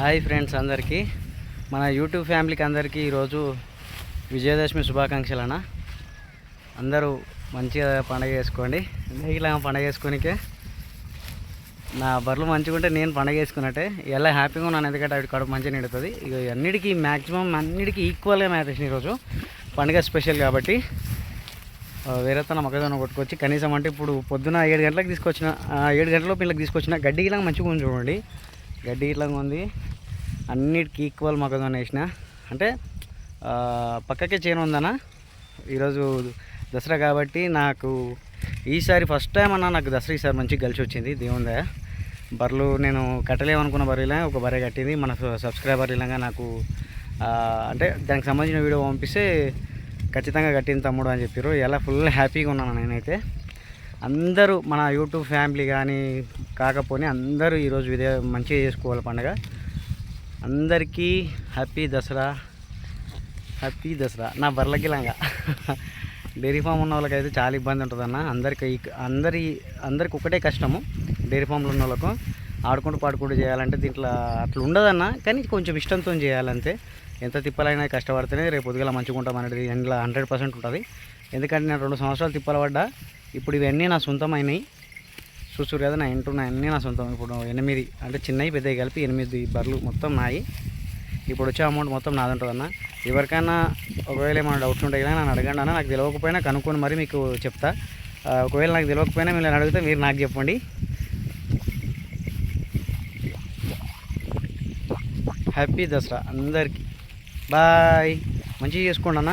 Hi friends అందరికీ. మన YouTube ఫ్యామిలీకి అందరికీ ఈరోజు విజయదశమి శుభాకాంక్షలు అన్న అందరూ మంచిగా పండగ చేసుకోండి. ఇలా పండగ చేసుకోనికే. నా బర్రెలు మంచిగా ఉంటే నేను పండగ చేసుకున్నట్టే. ఎలా హ్యాపీగా ఉన్నాను ఎందుకంటే అవి కడుపు మంచిగా నిండుతుంది. ఇక అన్నిటికీ మ్యాక్సిమం అన్నిటికీ ఈక్వల్గా మ్యారేజ్ ఈరోజు. పండుగ స్పెషల్ కాబట్టి వేరే తన మొక్కజొన్న కొట్టుకొచ్చి కనీసం అంటే ఇప్పుడు పొద్దున ఏడు గంటలకు తీసుకొచ్చిన ఏడు గంటల పిల్లలకు తీసుకొచ్చిన గడ్డి ఇలా మంచిగా ఉంది చూడండి. గడ్డి ఇట్లాగా ఉంది. అన్నిటికీ ఈక్వల్ మొక్కజొన్న వేసిన అంటే పక్కకే చేను ఉందన్న. ఈరోజు దసరా కాబట్టి నాకు ఈసారి ఫస్ట్ టైం అన్న నాకు దసరా ఈసారి మంచిగా కలిసి వచ్చింది. దేవుని దయ. బర్రెలు నేను కట్టలేమనుకున్న బర్రెలా ఒక బర్రె కట్టింది. మన సబ్స్క్రైబర్ ఇలాగా నాకు అంటే దానికి సంబంధించిన వీడియో పంపిస్తే ఖచ్చితంగా కట్టింది తమ్ముడు అని చెప్పారు ఎలా ఫుల్ హ్యాపీగా ఉన్నాను నేనైతే. అందరూ మన యూట్యూబ్ ఫ్యామిలీ కానీ కాకపోతే అందరూ ఈరోజు ఇదే మంచిగా చేసుకోవాలి పండుగ. అందరికీ హ్యాపీ దసరా. హ్యాపీ దసరా. నా బర్లకిలంగా డైరీ ఫామ్ ఉన్న వాళ్ళకైతే చాలా ఇబ్బంది ఉంటుందన్న. అందరికి అందరి అందరికి ఒకటే కష్టము డైరీ ఫామ్లో ఉన్న వాళ్ళకు. ఆడుకుంటూ పాడుకుంటూ చేయాలంటే దీంట్లో అట్లా ఉండదన్న. కానీ కొంచెం ఇష్టంతో చేయాలంతే. ఎంత తిప్పాలైనా కష్టపడితేనే రేపు పొద్దుగల మంచిగా ఉంటాం అనేది ఇంట్లో హండ్రెడ్ పర్సెంట్ ఉంటుంది. ఎందుకంటే నేను రెండు సంవత్సరాలు తిప్పలు పడ్డా ఇప్పుడు ఇవన్నీ నా సొంతమైనవి చూసారు కదా నా ఇంట్లో నా అన్నీ నా సొంతం. ఇప్పుడు ఎనిమిది అంటే చిన్నవి పెద్దవి కలిపి ఎనిమిది బర్రెలు మొత్తం నాయి. ఇప్పుడు వచ్చే అమౌంట్ మొత్తం నాది ఉంటుందన్న ఎవరికైనా ఒకవేళ ఏమైనా డౌట్స్ ఉంటాయి కానీ నన్ను అడగండి అన్న. నాకు తెలియకపోయినా కనుక్కొని మరి మీకు చెప్తా. ఒకవేళ నాకు తెలియకపోయినా మీరు అడిగితే మీరు నాకు చెప్పండి. హ్యాపీ దసరా అందరికీ. బాయ్ మంచిగా చేసుకోండి అన్న.